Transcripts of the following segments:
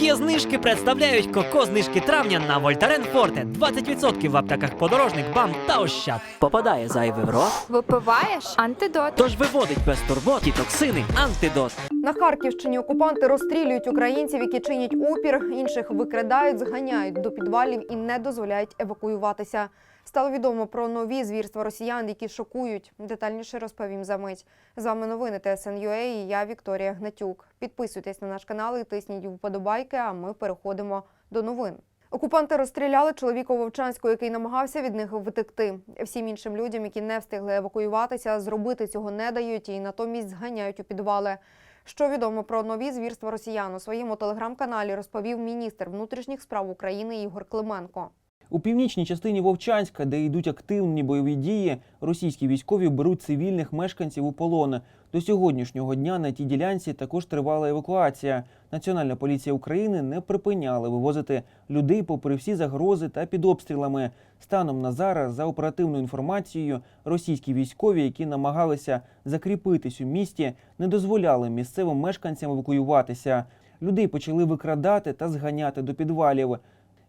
Є знижки представляють коко знижки травня на Вольтарен Форте. 20% в аптеках подорожник, бам та ощад. Попадає зайвий в рот, Випиваєш антидот. тож виводить без турбот і токсини антидот. На Харківщині окупанти розстрілюють українців, які чинять опір, інших викрадають, зганяють до підвалів і не дозволяють евакуюватися. Стало відомо про нові звірства росіян, які шокують. Детальніше розповім за мить. З вами новини ТСНЮА і я Вікторія Гнатюк. Підписуйтесь на наш канал і тисніть вподобайки. А ми переходимо до новин. Окупанти розстріляли чоловіка у Вовчанську, який намагався від них втекти. Всім іншим людям, які не встигли евакуюватися, зробити цього не дають і натомість зганяють у підвали. Що відомо про нові звірства росіян у своєму телеграм-каналі розповів міністр внутрішніх справ України Ігор Клименко. У північній частині Вовчанська, де йдуть активні бойові дії, російські військові беруть цивільних мешканців у полон. До сьогоднішнього дня на тій ділянці також тривала евакуація. Національна поліція України не припиняла вивозити людей попри всі загрози та під обстрілами. Станом на зараз, за оперативною інформацією, російські військові, які намагалися закріпитись у місті, не дозволяли місцевим мешканцям евакуюватися. Людей почали викрадати та зганяти до підвалів.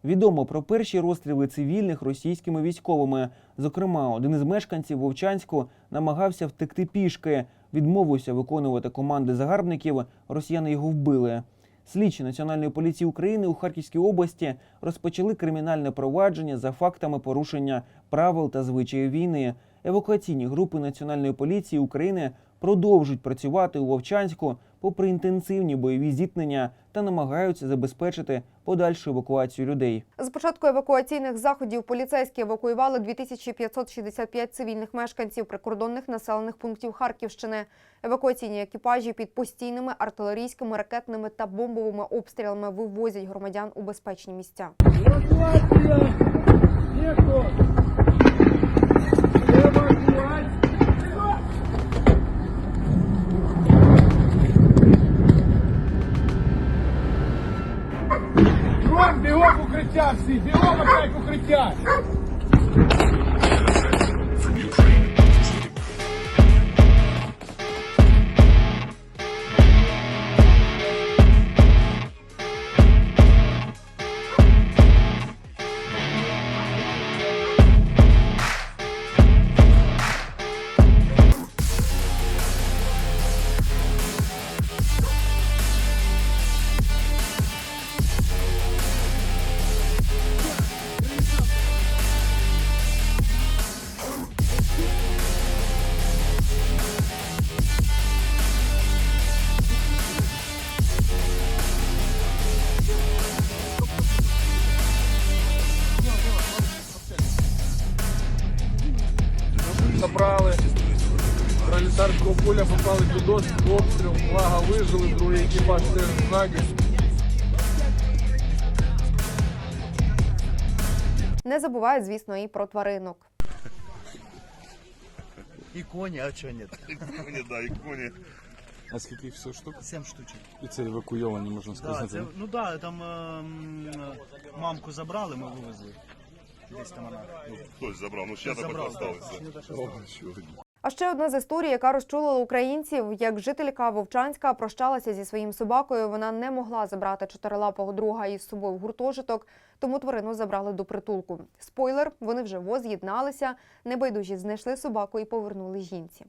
Відомо про перші розстріли цивільних російськими військовими. Зокрема, один із мешканців Вовчанську намагався втекти пішки, відмовився виконувати команди загарбників. Росіяни його вбили. Слідчі Національної поліції України у Харківській області розпочали кримінальне провадження за фактами порушення правил та звичаїв війни. Евакуаційні групи Національної поліції України продовжують працювати у Вовчанську попри інтенсивні бойові зіткнення та намагаються забезпечити подальшу евакуацію людей. З початку евакуаційних заходів поліцейські евакуювали 2565 цивільних мешканців прикордонних населених пунктів Харківщини. Евакуаційні екіпажі під постійними артилерійськими, ракетними та бомбовими обстрілами вивозять громадян у безпечні місця. Эвакуация! Нету! Укриття всі! Бігом опять укриття! Пролетарського поля попали під обстріл, обстріл, благо вижили, другий екіпаж теж ззаді. Не забувають, звісно, і про тваринок. И кони, а что нет? Іконі, да, іконі. А скільки їх всього штук? Семь штучек. І це евакуйовані, можна Да, сказати. це, ну да, там ем, мамку забрали, ми вивезли. Десь там вона. Хтось забрав, ну ще тепер Забрали. Ще одна з історій, яка розчулила українців, як жителька Вовчанська прощалася зі своїм собакою. Вона не могла забрати чотирилапого друга із собою в гуртожиток, тому тварину забрали до притулку. Спойлер, вони вже воз'єдналися, небайдужі знайшли собаку і повернули жінці.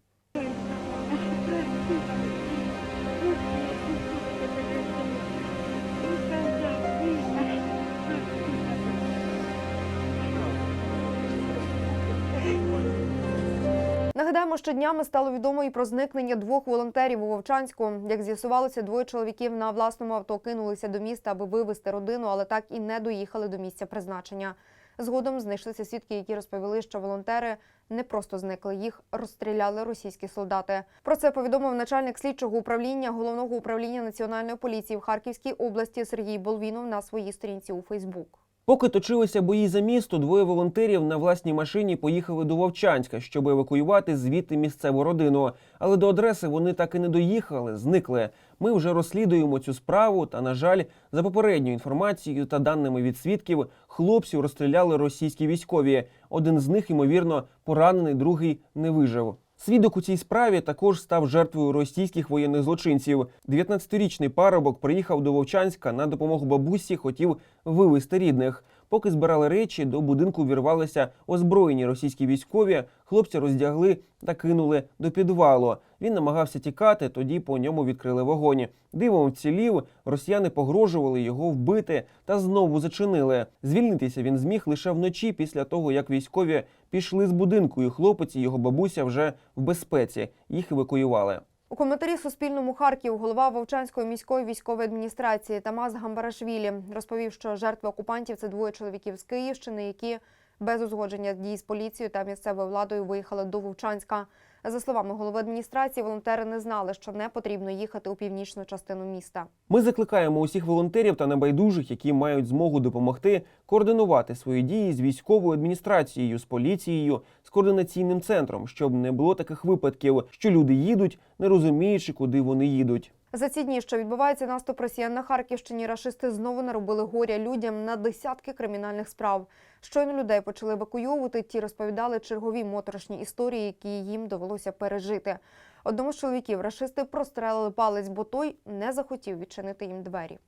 Нагадаємо, що днями стало відомо і про зникнення двох волонтерів у Вовчанську. Як з'ясувалося, двоє чоловіків на власному авто кинулися до міста, аби вивезти родину, але так і не доїхали до місця призначення. Згодом знайшлися свідки, які розповіли, що волонтери не просто зникли, їх розстріляли російські солдати. Про це повідомив начальник слідчого управління головного управління національної поліції в Харківській області Сергій Болвінов на своїй сторінці у Фейсбук. Поки точилися бої за місто, двоє волонтерів на власній машині поїхали до Вовчанська, щоб евакуювати звідти місцеву родину. Але до адреси вони так і не доїхали, зникли. Ми вже розслідуємо цю справу. Та, на жаль, за попередньою інформацією та даними від свідків, хлопців розстріляли російські військові. Один з них, ймовірно, поранений, другий не вижив. Свідок у цій справі також став жертвою російських воєнних злочинців. 19-річний парубок приїхав до Вовчанська на допомогу бабусі, хотів вивезти рідних. Поки збирали речі, до будинку вірвалися озброєні російські військові. Хлопці роздягли та кинули до підвалу. Він намагався тікати, тоді по ньому відкрили вогонь. Дивом вцілів, росіяни погрожували його вбити та знову зачинили. Звільнитися він зміг лише вночі після того, як військові пішли з будинку, і хлопець і його бабуся вже в безпеці. Їх евакуювали. У коментарі Суспільному Харків голова Вовчанської міської військової адміністрації Тамас Гамбарашвілі розповів, що жертви окупантів це двоє чоловіків з Київщини, які без узгодження дій з поліцією та місцевою владою виїхали до Вовчанська. За словами голови адміністрації, волонтери не знали, що не потрібно їхати у північну частину міста. Ми закликаємо усіх волонтерів та небайдужих, які мають змогу допомогти координувати свої дії з військовою адміністрацією, з поліцією, з координаційним центром, щоб не було таких випадків, що люди їдуть, не розуміючи, куди вони їдуть. За ці дні, що відбувається наступ росіян на Харківщині, рашисти знову наробили горя людям на десятки кримінальних справ. Щойно людей почали евакуйовувати, ті розповідали чергові моторошні історії, які їм довелося пережити. Одному з чоловіків рашисти прострелили палець, бо той не захотів відчинити їм двері.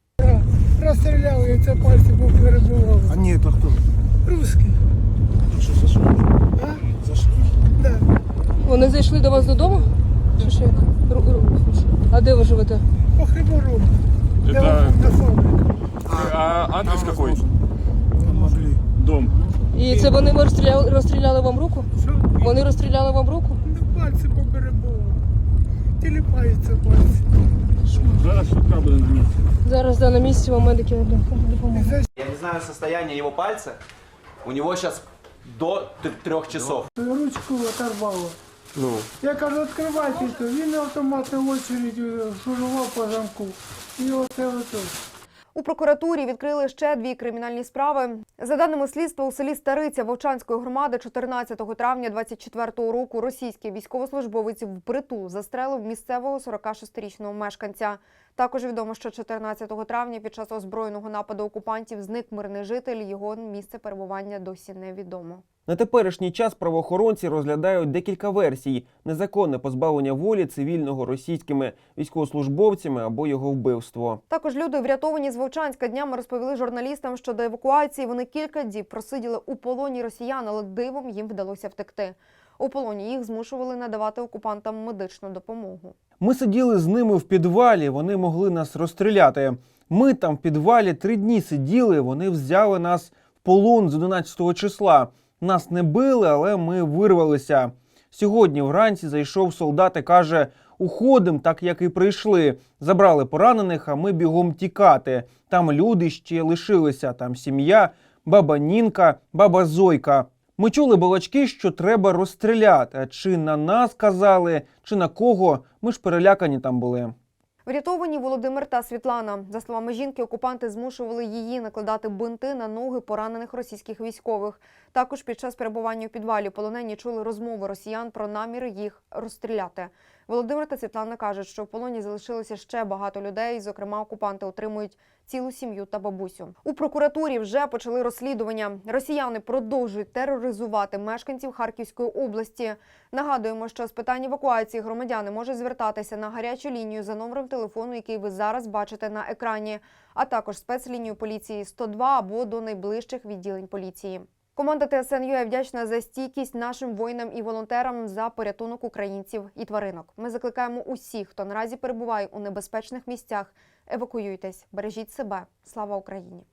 Розстріляв, і це пальці був перебував. А ні, то хто? Русський. Що за що? А? За? Да. Вони зайшли до вас додому? Чи? Ру- ру- А де ви живете? По хлібору. Это... А адрес какой? Могли. Дом. І це вони розстріляли, розстріляли вам руку? Що? Вони розстріляли вам руку? Ну, пальці поперебував. Тіліпаються пальці. Зараз швидка буде на місці. Зараз да, на місці вам медики допоможуть. Я не знаю состояние его пальца. У него сейчас до трех часов. Ручку оторвало. Ну. Я кажу, відкривайте, то він автомати очередь шурував по замку. І оце ото. У прокуратурі відкрили ще дві кримінальні справи. За даними слідства, у селі Стариця Вовчанської громади 14 травня 24 року російський військовослужбовець впритул застрелив місцевого 46-річного мешканця. Також відомо, що 14 травня під час озброєного нападу окупантів зник мирний житель. Його місце перебування досі невідомо. На теперішній час правоохоронці розглядають декілька версій: незаконне позбавлення волі цивільного російськими військовослужбовцями або його вбивство. Також люди, врятовані з Вовчанська днями, розповіли журналістам, що до евакуації вони кілька діб просиділи у полоні росіян, але дивом їм вдалося втекти. У полоні їх змушували надавати окупантам медичну допомогу. Ми сиділи з ними в підвалі, вони могли нас розстріляти. Ми там в підвалі три дні сиділи, вони взяли нас в полон з 11 числа. Нас не били, але ми вирвалися. Сьогодні вранці зайшов солдат і каже: уходим, так як і прийшли. Забрали поранених, а ми бігом тікати. Там люди ще лишилися, там сім'я, баба Нінка, баба Зойка. Ми чули балачки, що треба розстріляти. А Чи на нас казали, чи на кого? Ми ж перелякані там були. Врятовані Володимир та Світлана. За словами жінки, окупанти змушували її накладати бинти на ноги поранених російських військових. Також під час перебування у підвалі полонені чули розмови росіян про наміри їх розстріляти. Володимир та Світлана кажуть, що в полоні залишилося ще багато людей. Зокрема, окупанти отримують цілу сім'ю та бабусю. У прокуратурі вже почали розслідування. Росіяни продовжують тероризувати мешканців Харківської області. Нагадуємо, що з питань евакуації громадяни можуть звертатися на гарячу лінію за номером телефону, який ви зараз бачите на екрані, а також спецлінію поліції 102 або до найближчих відділень поліції. Команда ТСНЮ вдячна за стійкість нашим воїнам і волонтерам за порятунок українців і тваринок. Ми закликаємо усіх, хто наразі перебуває у небезпечних місцях. Евакуюйтесь, бережіть себе. Слава Україні!